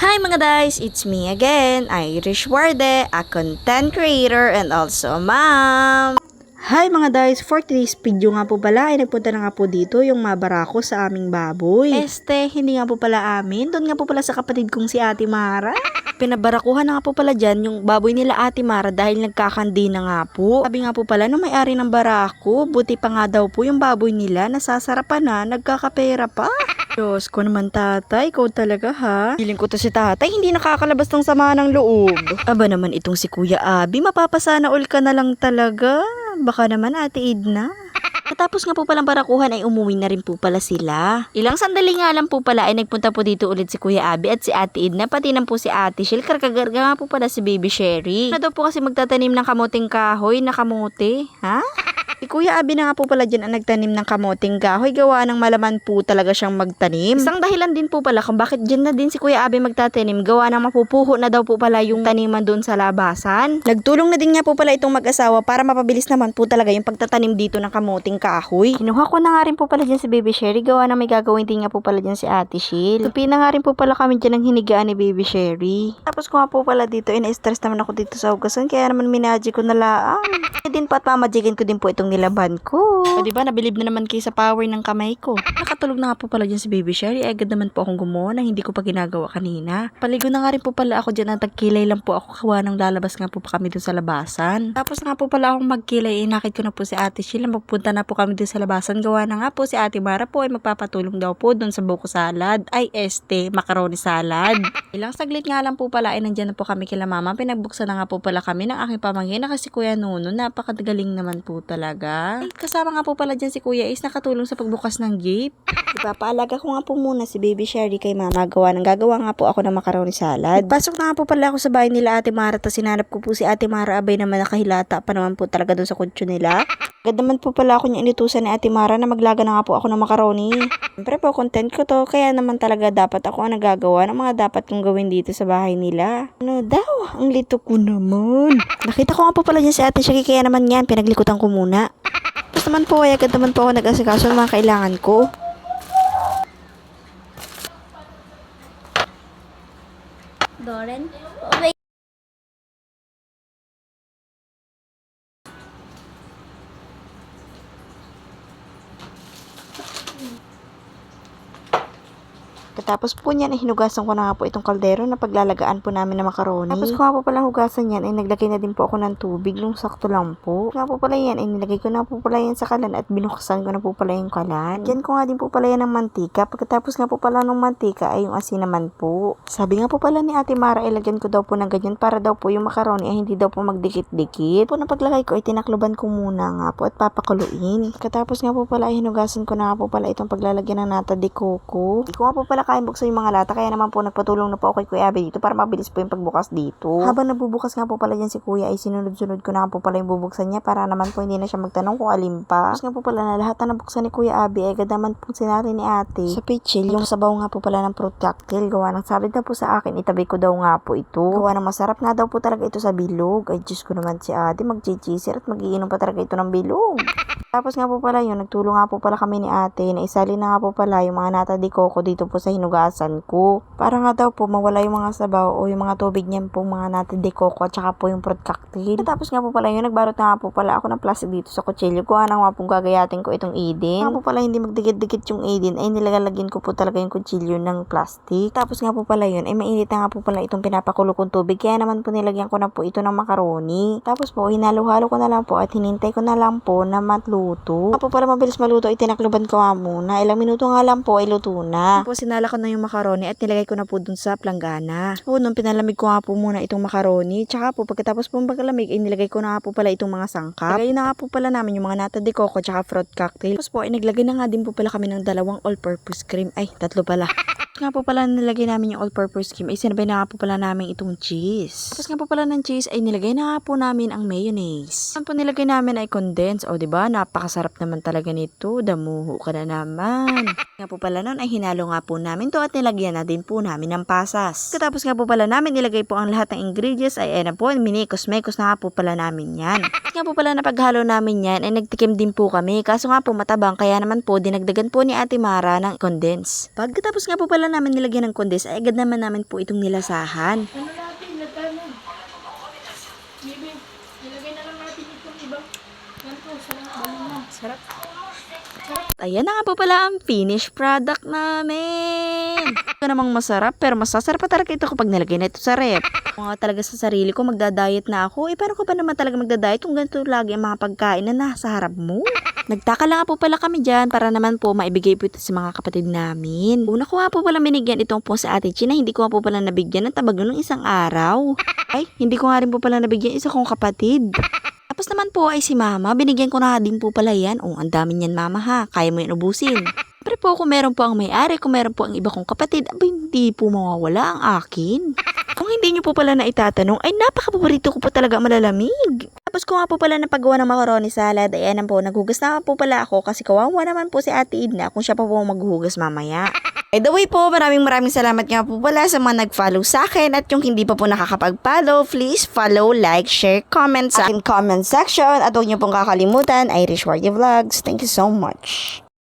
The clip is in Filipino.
Hi mga guys, it's me again, Irish Warde, a content creator and also a mom. Hi mga guys, for today's video nga po pala ay nagpunta na nga po dito yung mabarako sa aming baboy. Este, hindi nga po pala amin, doon nga po pala sa kapatid kong si Ate Mara. Pinabarakuhan na nga po pala dyan yung baboy nila Ate Mara dahil nagkakandi na nga po. Sabi nga po pala nung may-ari ng barako, buti pa nga daw po yung baboy nila, nasasarapan na, nagkakapera pa. Diyos ko naman tatay, ikaw talaga ha. Feeling ko to si tatay, hindi nakakalabas ng sama ng loob. Aba naman itong si Kuya Abi, mapapasana all ka na lang talaga. Baka naman ate Idna. Katapos nga po palang barakuhan ay umuwi na rin po pala sila. Ilang sandali nga lang po pala ay nagpunta po dito ulit si Kuya Abi at si Ate Idna pati na po si Ate Shil. Karkagarga nga po pala si Baby Sherry. Na daw po kasi magtatanim ng kamuting kahoy na kamote. Ha? Kuya Abi na nga po pala dyan ang nagtanim ng kamoting kahoy. Gawa ng malaman po talaga siyang magtanim. Isang dahilan din po pala kung bakit dyan na din si Kuya Abi magtatanim. Gawa ng mapupuho na daw po pala yung taniman doon sa labasan. Nagtulong na din nga po pala itong mag-asawa para mapabilis naman po talaga yung pagtatanim dito ng kamoting kahoy. Kinuha ko na nga rin po pala dyan si Baby Sherry. Gawa na may gagawin din nga po pala dyan si Ate Shil. Tupi na nga rin po pala kami dyan ng hinigaan ni Baby Sherry. Tapos ko nga po pala dito, in-stress naman ako dito sa hugasan. Kaya naman minaji ko na laang. Din po at mamajigin ko din po itong nilaban ko. O diba, nabilib na naman kayo sa power ng kamay ko. Nakatulog na nga po pala dyan si Baby Sherry. Agad naman po akong gumawa na hindi ko pa ginagawa kanina. Paligo na nga rin po pala ako dyan. Ang tagkilay lang po ako kawa nang lalabas nga po pa kami doon sa labasan. Tapos nga po pala akong magkilay. Inakit ko na po si Ate Sheila. Magpunta na po kami doon sa labasan. Gawa na nga po si Ate Mara po ay magpapatulong daw po doon sa buko salad. Ay este, macaroni salad. Ilang saglit nga lang po pala ay nandyan na po kami kila mama. Pinagbuksan na nga po pala kami ng aking pamangkin na kasi Kuya Nuno. Napakagaling naman po talaga. Ay, kasama nga po pala dyan si Kuya Is nakatulong sa pagbukas ng gate. Ipapaalaga ko nga po muna si Baby Sherry kay mama. Gawa ng gagawa nga po ako ng macaroni salad. Pasok na nga po pala ako sa bahay nila Ate Mara. Tapos sinanap ko po si Ate Mara. Abay naman nakahilata pa naman po talaga doon sa kutso nila. Agad naman po pala ako niya inutusan ni Ate Mara na maglaga na nga po ako ng macaroni. Siyempre po, content ko to. Kaya naman talaga dapat ako ang nagagawa ng mga dapat kong gawin dito sa bahay nila. Ano daw? Ang lito ko naman. Nakita ko nga po pala dyan si Ate Shaggy. Kaya naman yan, pinaglikutan ko muna. Tapos naman po, ay agad naman po ako nag-asikaso ng mga kailangan ko. Doren? Okay. Katapos po niyan, hinugasan ko na nga po itong kaldero na paglalagaan po namin ng macaroni. Tapos ko nga po pala hugasan yan, ay naglagay na din po ako ng tubig, nung sakto lang po. Nga po pala yan, ay nilagay ko na po pala yan sa kalan at binuksan ko na po pala yung kalan. Diyan ko nga din po pala yan ng mantika. Pagkatapos nga po pala ng mantika ay yung asin naman po. Sabi nga po pala ni Ate Mara, ilagyan ko daw po ng ganyan para daw po yung macaroni ay hindi daw po magdikit-dikit. Po na paglagay ko ay tinakloban ko muna nga po at papakuluin. Katapos nga po pala ay hinugasan ko na nga po pala itong paglalagyan ng nata de coco. Hindi nga po pala kaya buksan yung mga lata kaya naman po nagpatulong na po ako kay Kuya Abe dito para mabilis po yung pagbukas dito. Habang nabubukas nga po pala dyan si Kuya ay sinunod-sunod ko na po pala yung bubuksan niya para naman po hindi na siya magtanong kung alin pa. Tapos nga po pala na lahat na nabuksan ni Kuya Abe ay agad naman po sinari ni ate sa pichil yung sabaw nga po pala ng fruit cocktail gawa ng sabi na po sa akin itabi ko daw nga po ito. Gawa ng masarap nga daw po talaga ito sa bilog. Ay Diyos ko naman si ate magchichisir at magiinom pa talaga ito ng bilog. Tapos nga po pala yun, nagtulong nga po pala kami ni ate na isali na nga po pala yung mga nata de coco dito po sa hinugasan ko. Para nga daw po mawala yung mga sabaw o yung mga tubig niyan po mga nata de coco at saka po yung fruit cocktail. Tapos nga po pala yun, nagbarot na nga po pala ako ng plastic dito sa kutsilyo ko. Ano nga pong gagayatin ko itong Eden. Nga po pala hindi magdikit-dikit yung Eden ay nilagalagyan ko po talaga yung kutsilyo ng plastic. Tapos nga po pala yun, ay mainit na nga po pala itong pinapakulo kong tubig. Kaya naman po nilagyan ko na po ito ng macaroni. Tapos po, hinalo-halo ko na lang po at hinintay ko na lang po na matluto. Nga po para mabilis maluto, itinakluban ko nga muna. Ilang minuto nga lang po, ay luto na. Tapos sinala ko na yung macaroni at nilagay ko na po dun sa planggana. Po, nung pinalamig ko nga po muna itong macaroni, tsaka po pagkatapos po maglamig, ay nilagay ko na nga po pala itong mga sangkap. Lagay na nga po pala namin yung mga nata de coco tsaka fruit cocktail. Tapos po, ay naglagay na nga din po pala kami ng dalawang all-purpose cream. Ay, tatlo pala. Nga po pala nilagay namin yung all-purpose cream, ay sinabay na nga po pala namin itong cheese. Tapos nga po pala ng cheese, ay nilagay na nga po namin ang mayonnaise. Ang po nilagay namin ay condensed. O, ba Napakasarap naman talaga nito. Damuho ka na naman. nga po pala nun ay hinalo nga po namin to at nilagyan na din po namin ng pasas. Katapos nga po pala namin nilagay po ang lahat ng ingredients ay ay na po, minikos-mekos na nga po pala namin yan. nga po pala na paghalo namin yan ay nagtikim din po kami. Kaso nga po matabang kaya naman po dinagdagan po ni Ate Mara ng condense. Pagkatapos nga po pala namin nilagyan ng kondes, ay agad naman namin po itong nilasahan. Ano natin, latanan. Bibi, nilagay na lang natin itong ibang ganito sa balon na. Sarap. At ayan na nga po pala ang finished product namin. Ito namang masarap, pero masasarap pa talaga ito kapag nilagay na ito sa rep. Nga talaga sa sarili ko, magda-diet na ako. Eh, paano ko pa naman talaga magda-diet kung ganito lagi ang mga pagkain na nasa harap mo? Nagtaka lang po pala kami dyan para naman po maibigay po ito sa mga kapatid namin. Una ko nga po pala binigyan itong po sa ate China, hindi ko nga po pala nabigyan ng tabag ng isang araw. Ay, hindi ko nga rin po pala nabigyan isa kong kapatid. Tapos naman po ay si mama, binigyan ko na din po pala yan. Oh, ang dami niyan mama ha, kaya mo yan ubusin. Po kung meron po ang may-ari, kung meron po ang iba kong kapatid, abay hindi po mawawala ang akin. Kung hindi niyo po pala na itatanong, ay napaka-paborito ko po talaga malalamig. Tapos ko nga po pala napagawa ng macaroni salad, ayan po, naghugas na po pala ako kasi kawawa naman po si Ate Edna kung siya pa po ang maghuhugas mamaya. By the way po, maraming maraming salamat nga po pala sa mga nag-follow sa akin at yung hindi pa po nakakapag-follow, please follow, like, share, comment sa akin comment section at huwag niyo pong kakalimutan, Irish Wardy Vlogs. Thank you so much.